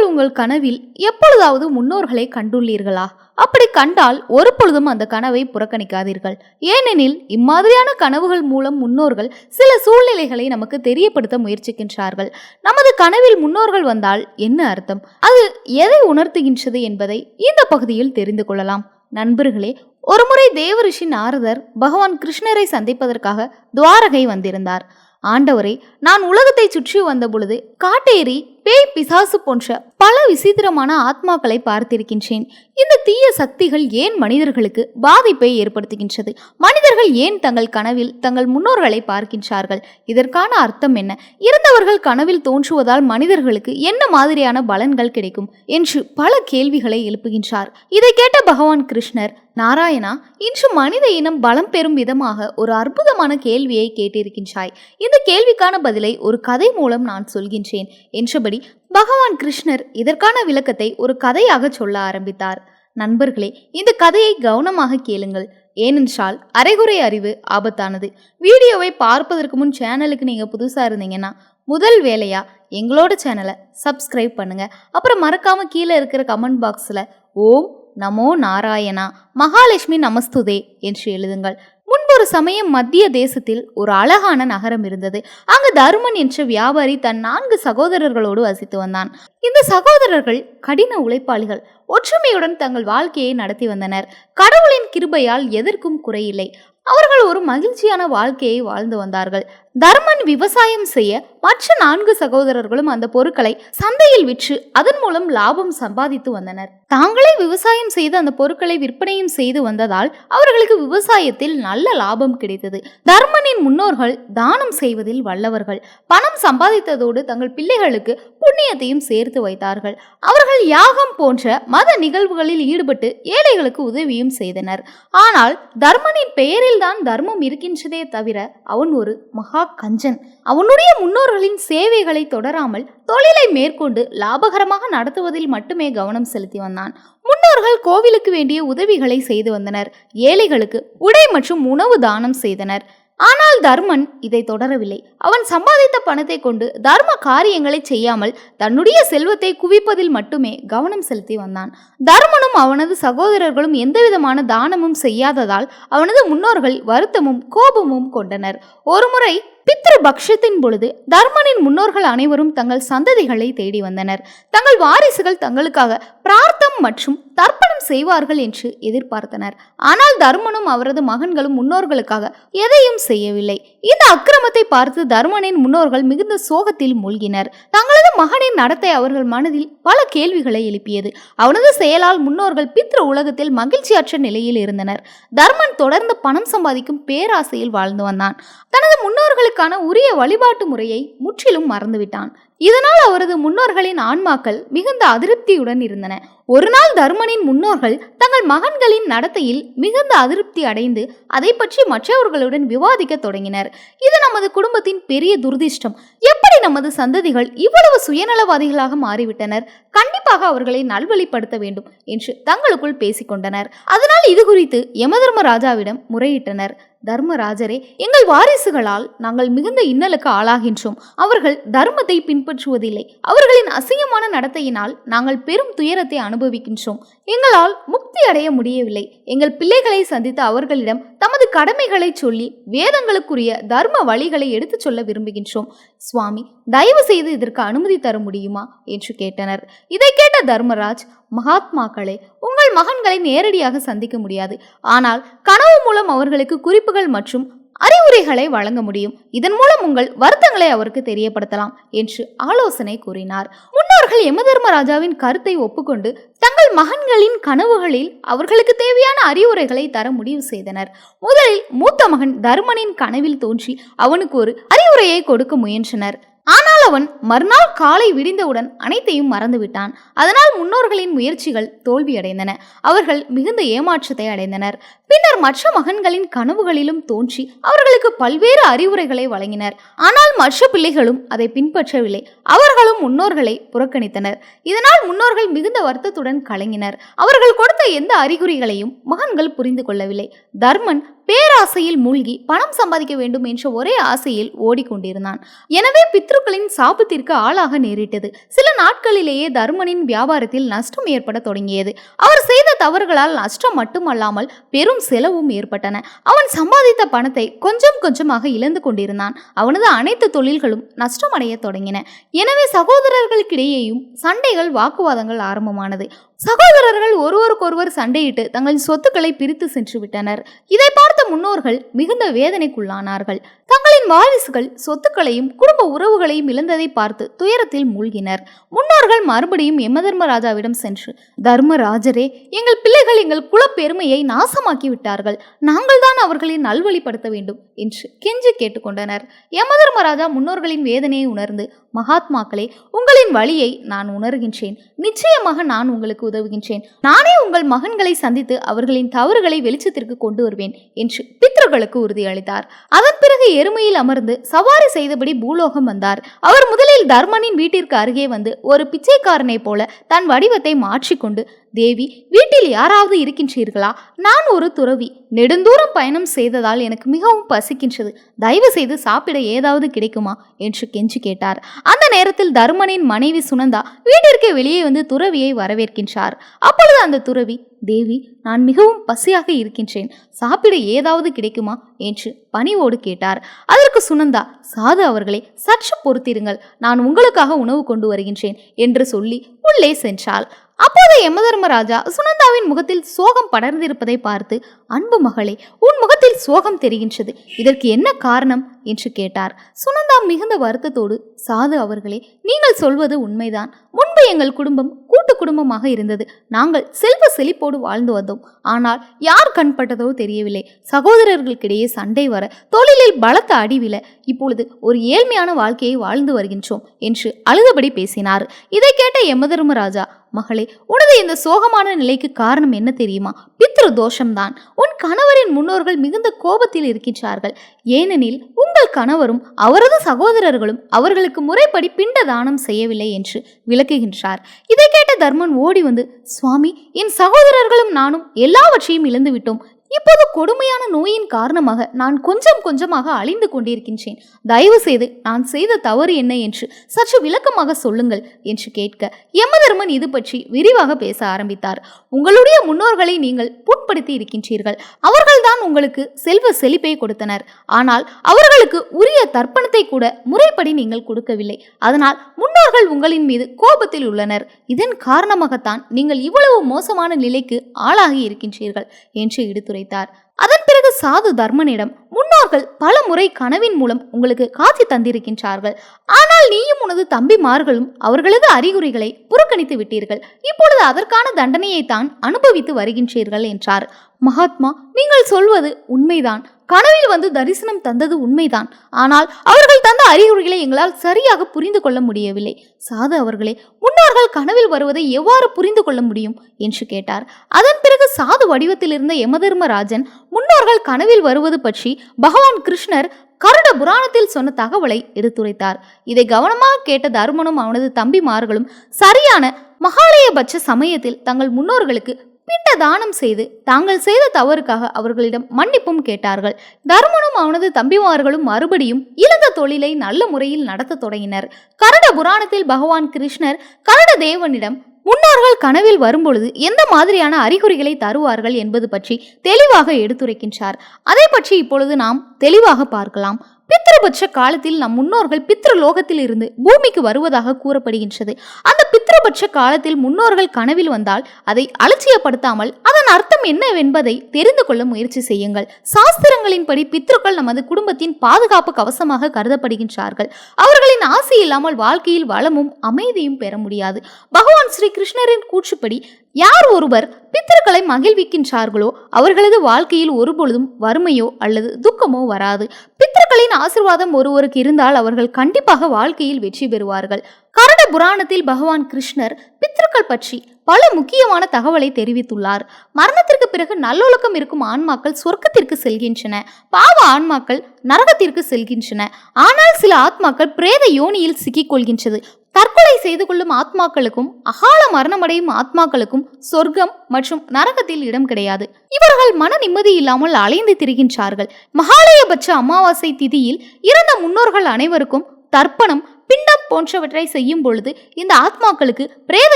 நீங்கள் உங்கள் கனவில் எப்பொழுதாவது முன்னோர்களை கண்டுள்ளீர்களா? அப்படி கண்டால் ஒரு பொழுதும் அந்த கனவை புறக்கணிக்காதீர்கள். ஏனெனில் இம்மாதிரியான கனவுகள் மூலம் முன்னோர்கள் சில சூழ்நிலைகளை நமக்கு தெரியப்படுத்த முயற்சிக்கின்றார்கள். நமது கனவில் முன்னோர்கள் வந்தால் என்ன அர்த்தம்? அது எதை உணர்த்துகின்றது என்பதை இந்த பகுதியில் தெரிந்து கொள்ளலாம். நண்பர்களே ஒருமுறை தேவரிஷி நாரதர் பகவான் கிருஷ்ணரை சந்திப்பதற்காக துவாரகை வந்திருந்தார். ஆண்டவரே நான் உலகத்தை சுற்றி வந்த பொழுது காட்டேரி பேய் பிசாசு போன்ற பல விசித்திரமான ஆத்மாக்களை பார்த்திருக்கின்றேன். இந்த தீய சக்திகள் ஏன் மனிதர்களுக்கு பாதிப்பை ஏற்படுத்துகின்றது? மனிதர்கள் ஏன் தங்கள் கனவில் தங்கள் முன்னோர்களை பார்க்கின்றார்கள்? இதற்கான அர்த்தம் என்ன? இறந்தவர்கள் கனவில் தோன்றுவதால் மனிதர்களுக்கு என்ன மாதிரியான பலன்கள் கிடைக்கும்? என்று பல கேள்விகளை எழுப்புகின்றார். இதை கேட்ட பகவான் கிருஷ்ணர் நாராயணா இன்று மனித இனம் பலம் பெறும் விதமாக ஒரு அற்புதமான கேள்வியை கேட்டிருக்கின்றாய். இந்த கேள்விக்கான பதிலை ஒரு கதை மூலம் நான் சொல்கின்றேன். என்றபடி பகவான் கிருஷ்ணர் இதற்கான விளக்கத்தை ஒரு கதையாக சொல்ல ஆரம்பித்தார். நண்பர்களே இந்த கதையை கவனமாக கேளுங்கள். ஏனென்றால் அரைகுறை அறிவு ஆபத்தானது. வீடியோவை பார்ப்பதற்கு முன் சேனலுக்கு நீங்கள் புதுசாக இருந்தீங்கன்னா முதல் வேலையா எங்களோட சேனலை சப்ஸ்கிரைப் பண்ணுங்க. அப்புறம் மறக்காம கீழே இருக்கிற கமெண்ட் பாக்ஸில் ஓம் நமோ நாராயணா மகாலட்சுமி நமஸ்துதே என்று எழுதுங்கள். முன்பொரு சமயம் மத்திய தேசத்தில் ஒரு அழகான நகரம் இருந்தது. அங்கு தருமன் என்ற வியாபாரி தன் நான்கு சகோதரர்களோடு வசித்து வந்தான். இந்த சகோதரர்கள் கடின உழைப்பாளிகள். ஒற்றுமையுடன் தங்கள் வாழ்க்கையை நடத்தி வந்தனர். கடவுளின் கிருபையால் எதற்கும் குறையில்லை. அவர்கள் ஒரு மகிழ்ச்சியான வாழ்க்கையை வாழ்ந்து வந்தார்கள். தர்மன் விவசாயம் செய்ய மற்ற நான்கு சகோதரர்களும் அந்த பொருட்களை சந்தையில் விற்று அதன் மூலம் லாபம் சம்பாதித்து வந்தனர். தாங்களே விவசாயம் செய்து அந்த பொருட்களை விற்பனையும் செய்து வந்ததால் அவர்களுக்கு விவசாயத்தில் நல்ல லாபம் கிடைத்தது. தர்மனின் முன்னோர்கள் தானம் செய்வதில் வல்லவர்கள். பணம் சம்பாதித்ததோடு தங்கள் பிள்ளைகளுக்கு புண்ணியத்தையும் சேர்த்து வைத்தார்கள். அவர்கள் யாகம் போன்ற மத நிகழ்வுகளில் ஈடுபட்டு ஏழைகளுக்கு உதவியும் செய்தனர். ஆனால் தர்மனின் பெயரில்தான் தர்மம் இருக்கின்றதே தவிர அவன் ஒரு மகா கஞ்சன். அவனுடைய முன்னோர்களின் சேவைகளை தொடராமல் தொழிலை மேற்கொண்டு லாபகரமாக நடத்துவதில் மட்டுமே கவனம் செலுத்தி வந்தான். முன்னோர்கள் கோவிலுக்கு வேண்டிய உதவிகளை செய்து வந்தனர். ஏழைகளுக்கு உடை மற்றும் உணவு தானம் செய்தனர். ஆனால் தர்மன் இதை தொடரவில்லை. அவன் சம்பாதித்த பணத்தை கொண்டு தர்ம காரியங்களை செய்யாமல் தன்னுடைய செல்வத்தை குவிப்பதில் மட்டுமே கவனம் செலுத்தி வந்தான். தர்மனும் அவனது சகோதரர்களும் எந்தவிதமான தானமும் செய்யாததால் அவனது முன்னோர்கள் வருத்தமும் கோபமும் கொண்டனர். ஒருமுறை பித்ரு பக்ஷத்தின் பொழுது தர்மனின் முன்னோர்கள் அனைவரும் தங்கள் சந்ததிகளை தேடி வந்தனர். தங்கள் வாரிசுகள் தங்களுக்காக பிரார்த்தம் மற்றும் தர்ப்பணம் செய்வார்கள் என்று எதிர்பார்த்தனர். ஆனால் தர்மனும் அவரது மகன்களும் முன்னோர்களுக்காக எதையும் செய்யவில்லை. இந்த அக்கிரமத்தை பார்த்து தர்மனின் முன்னோர்கள் மிகுந்த சோகத்தில் மூழ்கினர். தங்களது மகனின் நடத்தை அவர்கள் மனதில் பல கேள்விகளை எழுப்பியது. அவனது செயலால் முன்னோர்கள் பித்ரு உலகத்தில் மகிழ்ச்சியற்ற நிலையில் இருந்தனர். தர்மன் தொடர்ந்து பணம் சம்பாதிக்கும் பேராசையில் வாழ்ந்து வந்தான். தனது முன்னோர்களுக்கு முன்னோர்களுக்கான உரிய வழிபாட்டு முறையை முற்றிலும் மறந்துவிட்டான். இதனால் அவரது முன்னோர்களின் ஆன்மாக்கள் மிகுந்த அதிருப்தியுடன் இருந்தன. ஒரு நாள் தர்மனின் முன்னோர்கள் தங்கள் மகன்களின் நடத்தையில் மிகுந்த அதிருப்தி அடைந்து அதை பற்றி மற்றவர்களுடன் விவாதிக்க தொடங்கினர். இது நமது குடும்பத்தின் பெரிய துர்திஷ்டம் எப்படி நமது சந்ததிகள் இவ்வளவு சுயநலவாதிகளாக மாறிவிட்டனர்? கண்டிப்பாக அவர்களை நல்வழிப்படுத்த வேண்டும் என்று தங்களுக்குள் பேசிக்கொண்டனர். அதனால் இது குறித்து யமதர்ம ராஜாவிடம் முறையிட்டனர். தர்மராஜரே எங்கள் வாரிசுகளால் நாங்கள் மிகுந்த இன்னலுக்கு ஆளாகின்றோம். அவர்கள் தர்மத்தை பின்பற்றுவதில்லை. அவர்களின் அசிங்கமான நடத்தையினால் நாங்கள் பெரும் துயரத்தை அனுபவிக்கின்றோம். எங்களால் முக்தி அடைய முடியவில்லை. எங்கள் பிள்ளைகளை சந்தித்து அவர்களிடம் தமது கடமைகளை சொல்லி வேதங்களுக்குரிய தர்ம வழிகளை எடுத்துச் சொல்ல விரும்புகின்றோம். சுவாமி தயவு செய்து இதற்கு அனுமதி தர முடியுமா? என்று கேட்டனர். இதை கேட்ட தர்மராஜ் மகாத்மாக்களே உங்கள் மகன்களை நேரடியாக சந்திக்க முடியாது. ஆனால் கனவு மூலம் அவர்களுக்கு குறிப்புகள் மற்றும் அறிவுரைகளை வழங்க முடியும். இதன் மூலம் உங்கள் வருத்தங்களை அவருக்கு தெரியப்படுத்தலாம் என்று ஆலோசனை கூறினார். முன்னோர்கள் யமதர்மராஜாவின் கருத்தை ஒப்புக்கொண்டு தங்கள் மகன்களின் கனவுகளில் அவர்களுக்கு தேவையான அறிவுரைகளை தர முடிவு செய்தனர். முதலில் மூத்த மகன் தர்மனின் கனவில் தோன்றி அவனுக்கு ஒரு அறிவுரையை கொடுக்க முயன்றனர். ஆனால் அவன் மறுநாள் காலை விடிந்தவுடன் அனைத்தையும் மறந்துவிட்டான். அதனால் முன்னோர்களின் முயற்சிகள் தோல்வியடைந்தன. அவர்கள் மிகுந்த ஏமாற்றத்தை அடைந்தனர். பின்னர் மற்ற மகன்களின் கனவுகளிலும் தோன்றி அவர்களுக்கு பல்வேறு அறிவுரைகளை வழங்கினர். ஆனால் மற்ற பிள்ளைகளும் அதை பின்பற்றவில்லை. அவர்களும் முன்னோர்களை புறக்கணித்தனர். இதனால் முன்னோர்கள் மிகுந்த வருத்தத்துடன் கலங்கினர். அவர்கள் கொடுத்த எந்த அறிகுறிகளையும் மகன்கள் புரிந்து கொள்ளவில்லை. தர்மன் பேராசையில் மூழ்கி பணம் சம்பாதிக்க வேண்டும் என்ற ஒரே ஆசையில் ஓடிக்கொண்டிருந்தான். எனவே பித்ருக்களின் சாபத்திற்கு ஆளாக நேரிட்டது. சில நாட்களிலேயே தர்மனின் வியாபாரத்தில் நஷ்டம் ஏற்பட தொடங்கியது. அவர் செய்த தவறுகளால் நஷ்டம் மட்டுமல்லாமல் பெரும் செலவும் ஏற்பட்டன. அவன் சம்பாதித்த பணத்தை கொஞ்சம் கொஞ்சமாக இழந்து கொண்டிருந்தான். அவனது அனைத்து தொழில்களும் நஷ்டமடைய தொடங்கின. எனவே சகோதரர்களுக்கிடையேயும் சண்டைகள் வாக்குவாதங்கள் ஆரம்பமானது. சகோதரர்கள் ஒருவருக்கொருவர் சண்டையிட்டு தங்களின் சொத்துக்களை பிரித்து சென்று விட்டனர் இதை பார்த்த முன்னோர்கள் மிகுந்த வேதனைக்குள்ளானார்கள். தங்களின் வாரிசுகள் சொத்துக்களையும் குடும்ப உறவுகளையும் இழந்ததை பார்த்து துயரத்தில் மூழ்கினர். முன்னோர்கள் மறுபடியும் யமதர்மராஜாவிடம் சென்று தர்மராஜரே எங்கள் பிள்ளைகள் எங்கள் குலப்பெருமையை நாசமாக்கி விட்டார்கள் நாங்கள் தான் அவர்களை நல்வழிப்படுத்த வேண்டும் என்று கெஞ்சி கேட்டுக்கொண்டனர். யமதர்மராஜா முன்னோர்களின் வேதனையை உணர்ந்து மகாத்மாக்களே உங்களின் வழியை நான் உணர்கின்றேன். நிச்சயமாக நான் உங்களுக்கு உதவுகின்றேன். நானே உங்கள் மகன்களை சந்தித்து அவர்களின் தவறுகளை வெளிச்சத்திற்கு கொண்டு வருவேன் என்று பித்ருக்களுக்கு உறுதியளித்தார். அதன் பிறகு எருமையில் அமர்ந்து சவாரி செய்தபடி பூலோகம் வந்தார். அவர் முதலில் தர்மனின் வீட்டிற்கு அருகே வந்து ஒரு பிச்சைக்காரனைப் போல தன் வடிவத்தை மாற்றிக்கொண்டு தேவி வீட்டில் யாராவது இருக்கின்றீர்களா? நான் ஒரு துறவி. நெடுந்தூரம் பயணம் செய்ததால் எனக்கு மிகவும் பசிக்கின்றது. தயவு செய்து சாப்பிட ஏதாவது கிடைக்குமா? என்று கெஞ்சி கேட்டார். அந்த நேரத்தில் தர்மனின் மனைவி சுனந்தா வீட்டிற்கு வெளியே வந்து துறவியை வரவேற்கின்றார். அப்பொழுது அந்த துறவி தேவி நான் மிகவும் பசியாக இருக்கின்றேன். சாப்பிட ஏதாவது கிடைக்குமா? என்று பணிவோடு கேட்டார். அதற்கு சுனந்தா சாது அவர்களே சற்று பொறுத்திருங்கள். நான் உங்களுக்காக உணவு கொண்டு வருகின்றேன் என்று சொல்லி உள்ளே சென்றாள். அப்போது யமதர்மராஜா சுனந்தாவின் முகத்தில் சோகம் படர்ந்திருப்பதை பார்த்து அன்பு மகளே உன் முகத்தில் சோகம் தெரிகின்றது. இதற்கு என்ன காரணம்? என்று கேட்டார். சுனந்தா மிகுந்த வருத்தத்தோடு சாது அவர்களே நீங்கள் சொல்வது உண்மைதான். அப்போ எங்கள் குடும்பம் கூட்டு குடும்பமாக இருந்தது. நாங்கள் செல்வ செழிப்போடு வாழ்ந்து வந்தோம். ஆனால் யார் கண்பட்டதோ தெரியவில்லை. சகோதரர்களுக்கிடையே சண்டை வர தொழிலில் பலத்த அடிவில இப்பொழுது ஒரு ஏழ்மையான வாழ்க்கையை வாழ்ந்து வருகின்றோம் என்று அழுதபடி பேசினார். இதை கேட்ட யமதர்மராஜா மகளே உனது இந்த சோகமான நிலைக்கு காரணம் என்ன தெரியுமா? பித்ரு தோஷம்தான். உன் கணவரின் முன்னோர்கள் மிகுந்த கோபத்தில் இருக்கின்றார்கள். ஏனெனில் உங்கள் கணவரும் அவரது சகோதரர்களும் அவர்களுக்கு முறைப்படி பிண்ட தானம் செய்யவில்லை என்று விளக்குகின்றார். இதை கேட்ட தர்மன் ஓடி வந்து சுவாமி என் சகோதரர்களும் நானும் எல்லாவற்றையும் இழந்து விட்டோம் இப்போது கொடுமையான நோயின் காரணமாக நான் கொஞ்சம் கொஞ்சமாக அழிந்து கொண்டிருக்கின்றேன். தயவு செய்து நான் செய்த தவறு என்ன என்று சற்று விளக்கமாக சொல்லுங்கள் என்று கேட்க யமதர்மன் இது பற்றி விரிவாக பேச ஆரம்பித்தார். உங்களுடைய முன்னோர்களை நீங்கள் புட்படுத்தி இருக்கின்றீர்கள். அவர்கள்தான் உங்களுக்கு செல்வ செழிப்பை கொடுத்தனர். ஆனால் அவர்களுக்கு உரிய தர்ப்பணத்தை கூட முறைப்படி நீங்கள் கொடுக்கவில்லை. அதனால் முன்னோர்கள் உங்களின் மீது கோபத்தில் உள்ளனர். இதன் காரணமாகத்தான் நீங்கள் இவ்வளவு மோசமான நிலைக்கு ஆளாகி இருக்கின்றீர்கள் என்று வைத்தார் அதன் பிறகு சாது தர்மனிடம் முன்னோர்கள் பல முறை கனவின் மூலம் உங்களுக்கு காட்சி தந்திருக்கின்றார்கள். ஆனால் நீயும் உனது தம்பிமார்களும் அவர்களது அறிகுறிகளை புறக்கணித்து விட்டீர்கள். இப்பொழுது அதற்கான தண்டனையை தான் அனுபவித்து வருகின்றீர்கள் என்றார். மகாத்மா நீங்கள் சொல்வது உண்மைதான். கனவில் வந்து தரிசனம் தந்தது உண்மைதான். ஆனால் அவர்கள் தந்த அறிகுறிகளை எங்களால் சரியாக புரிந்து கொள்ள முடியவில்லை. சாது அவர்களே முன்னோர்கள் கனவில் வருவதை எவ்வாறு புரிந்து கொள்ள முடியும்? என்று கேட்டார். அதன் பிறகு சாது வடிவத்தில் இருந்த யமதர்மராஜன் முன்னோர்கள் கனவில் வருவது பற்றி பகவான் கிருஷ்ணர் கருட புராணத்தில் சொன்ன தகவலை எடுத்துரைத்தார். இதை கவனமாக கேட்ட தருமனும் அவனது தம்பிமார்களும் சரியான மகாலயபட்ச சமயத்தில் தங்கள் முன்னோர்களுக்கு பிண்ட தானம் செய்து தாங்கள் செய்த தவறுக்காக அவர்களிடம் மன்னிப்பும் கேட்டார்கள். தர்மனும் அவனது தம்பிமார்களும் மறுபடியும் இழந்த தொழிலை நல்ல முறையில் நடத்த தொடங்கினர். கருட புராணத்தில் பகவான் கிருஷ்ணர் கருட தேவனிடம் முன்னோர்கள் கனவில் வரும்பொழுது எந்த மாதிரியான அறிகுறிகளை தருவார்கள் என்பது பற்றி தெளிவாக எடுத்துரைக்கின்றார். அதை பற்றி இப்பொழுது நாம் தெளிவாக பார்க்கலாம். பித்ருபட்ச காலத்தில் நம் முன்னோர்கள் பித்ரு லோகத்தில் இருந்து பூமிக்கு வருவதாக கூறப்படுகின்றது. அந்த பித்ருபட்ச காலத்தில் முன்னோர்கள் கனவில் வந்தால் அதை அலட்சியப்படுத்தாமல் அதன் அர்த்தம் என்னவென்பதை தெரிந்து கொள்ள முயற்சி செய்யுங்கள். சாஸ்திரங்களின்படி பித்ருக்கள் நமது குடும்பத்தின் பாதுகாப்பு கவசமாக கருதப்படுகின்றார்கள். அவர்களின் ஆசை இல்லாமல் வாழ்க்கையில் வளமும் அமைதியும் பெற முடியாது. பகவான் ஸ்ரீ கிருஷ்ணரின் கூற்றுப்படி யார் ஒருவர் பித்தர்களை மகிழ்விக்கின்றார்களோ அவர்களது வாழ்க்கையில் ஒருபொழுதும் வறுமையோ அல்லது துக்கமோ வராது. பித்தர்களின் ஆசிர்வாதம் ஒருவருக்கு இருந்தால் அவர்கள் கண்டிப்பாக வாழ்க்கையில் வெற்றி பெறுவார்கள். கரட புராணத்தில் பகவான் கிருஷ்ணர் பித்தர்கள் பற்றி பல முக்கியமான தகவலை தெரிவித்துள்ளார். மரணத்திற்கு பிறகு நல்லொழுக்கம் இருக்கும் ஆன்மாக்கள் சொர்க்கத்திற்கு செல்கின்றன. பாவ ஆன்மாக்கள் நரகத்திற்கு செல்கின்றன. ஆனால் சில ஆத்மாக்கள் பிரேத யோனியில் சிக்கிக் கொள்கின்றது. தற்கொலை செய்து கொள்ளும் ஆத்மாக்களுக்கும் அகால மரணமடையும் ஆத்மாக்களுக்கும் சொர்க்கம் மற்றும் நரகத்தில் இடம் கிடையாது. இவர்கள் மன நிம்மதி இல்லாமல் அலைந்து திரிகின்றார்கள். மகாலயபட்ச அமாவாசை திதியில் இறந்த முன்னோர்கள் அனைவருக்கும் தர்ப்பணம் பிண்டம் போன்றவற்றை செய்யும் பொழுது இந்த ஆத்மாக்களுக்கு பிரேத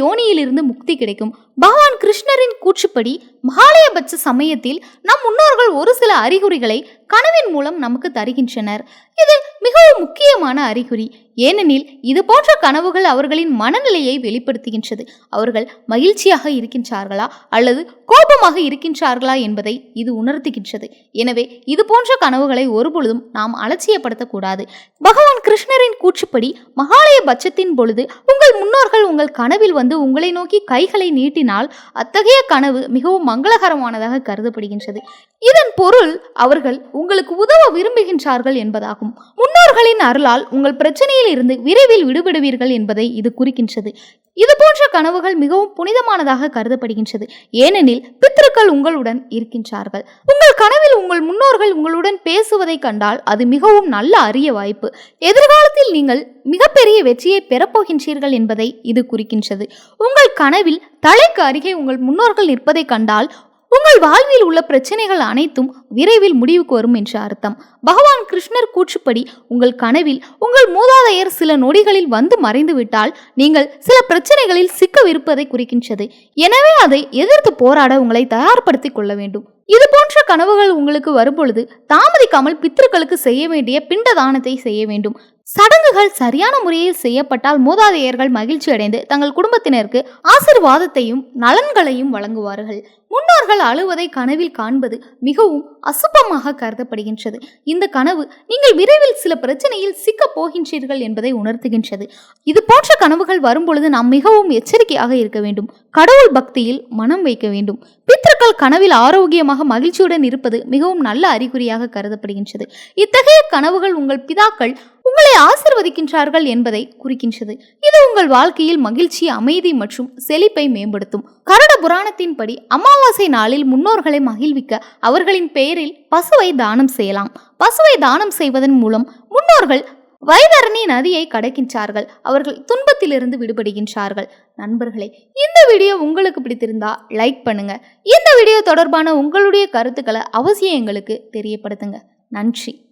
யோனியிலிருந்து முக்தி கிடைக்கும். பகவான் கிருஷ்ணரின் கூற்றுப்படி மகாலயபட்ச சமயத்தில் நம் முன்னோர்கள் ஒரு சில அறிகுறிகளை கனவின் மூலம் நமக்கு தருகின்றனர். இது மிகவும் முக்கியமான அறிகுறி. ஏனெனில் இது போன்ற கனவுகள் அவர்களின் மனநிலையை வெளிப்படுத்துகின்றது. அவர்கள் மகிழ்ச்சியாக இருக்கின்றார்களா அல்லது கோபமாக இருக்கின்றார்களா என்பதை இது உணர்த்துகின்றது. எனவே இது போன்ற கனவுகளை ஒருபொழுதும் நாம் அலட்சியப்படுத்தக்கூடாது. பகவான் கிருஷ்ணரின் கூற்றுப்படி மகாலய பட்சத்தின் பொழுது உங்கள் முன்னோர்கள் உங்கள் கனவில் வந்து உங்களை நோக்கி கைகளை நீட்டினால் அத்தகைய கனவு மிகவும் மங்களகரமானதாக கருதப்படுகின்றது. இதன் பொருள் அவர்கள் உங்களுக்கு உதவ விரும்புகின்றார்கள் என்பதாகும். முன்னோர்களின் அருளால் உங்கள் பிரச்சனையில் இருந்து விரைவில் விடுபடுவீர்கள் என்பதை இது குறிக்கின்றது. இது போன்ற கனவுகள் மிகவும் புனிதமானதாக கருதப்படுகின்றது. ஏனெனில் பித்திருக்கள் உங்களுடன் இருக்கின்றார்கள். உங்கள் கனவில் உங்கள் முன்னோர்கள் உங்களுடன் பேசுவதை கண்டால் அது மிகவும் நல்ல அரிய வாய்ப்பு. எதிர்காலத்தில் நீங்கள் மிகப்பெரிய வெற்றியை பெறப்போகின்றீர்கள் என்பதை இது குறிக்கின்றது. உங்கள் கனவில் தலைக்கு அருகே உங்கள் முன்னோர்கள் நிற்பதை கண்டால் உங்கள் வாழ்வில் உள்ள பிரச்சனைகள் அனைத்தும் விரைவில் முடிவுக்கு வரும் என்று அர்த்தம். பகவான் கிருஷ்ணர் கூற்றுப்படி உங்கள் கனவில் உங்கள் மூதாதையர் சில நொடிகளில் வந்து மறைந்துவிட்டால் நீங்கள் சில பிரச்சனைகளில் சிக்கவிருப்பதை குறிக்கின்றது. எனவே அதை எதிர்த்து போராட உங்களை தயார்படுத்திக் கொள்ள வேண்டும். இது போன்ற கனவுகள் உங்களுக்கு வரும்பொழுது தாமதிக்காமல் பித்திருக்களுக்கு செய்ய வேண்டிய பிண்ட தானத்தை செய்ய வேண்டும். சடங்குகள் சரியான முறையில் செய்யப்பட்டால் மூதாதையர்கள் மகிழ்ச்சி அடைந்து தங்கள் குடும்பத்தினருக்கு ஆசிர்வாதத்தையும் நலன்களையும் வழங்குவார்கள். முன்னோர்கள் அழுவதை கனவில் காண்பது மிகவும் அசுபமாக கருதப்படுகின்றது. இந்த கனவு நீங்கள் விரைவில் சில பிரச்சனையில் சிக்கப் போகின்றீர்கள் என்பதை உணர்த்துகின்றது. இது போன்ற கனவுகள் வரும்பொழுது நாம் மிகவும் எச்சரிக்கையாக இருக்க வேண்டும். கடவுள் பக்தியில் மனம் வைக்க வேண்டும். பித்தர்கள் கனவில் ஆரோக்கியமாக மகிழ்ச்சியுடன் இருப்பது மிகவும் நல்ல அறிகுறியாக கருதப்படுகின்றது. இத்தகைய கனவுகள் உங்கள் பிதாக்கள் உங்களை ஆசிர்வதிக்கின்றார்கள் என்பதை குறிக்கின்றது. இது உங்கள் வாழ்க்கையில் மகிழ்ச்சி அமைதி மற்றும் செழிப்பை மேம்படுத்தும். கரட புராணத்தின்படி அமாவாசை நாளில் முன்னோர்களை மகிழ்விக்க அவர்களின் பெயரில் பசுவை தானம் செய்யலாம். பசுவை தானம் செய்வதன் மூலம் முன்னோர்கள் வைதரணி நதியை கடக்கின்றார்கள். அவர்கள் துன்பத்திலிருந்து விடுபடுகின்றார்கள். நண்பர்களே இந்த வீடியோ உங்களுக்கு பிடித்திருந்தா லைக் பண்ணுங்க. இந்த வீடியோ தொடர்பான உங்களுடைய கருத்துக்களை அவசியம் எங்களுக்கு தெரியப்படுத்துங்க. நன்றி.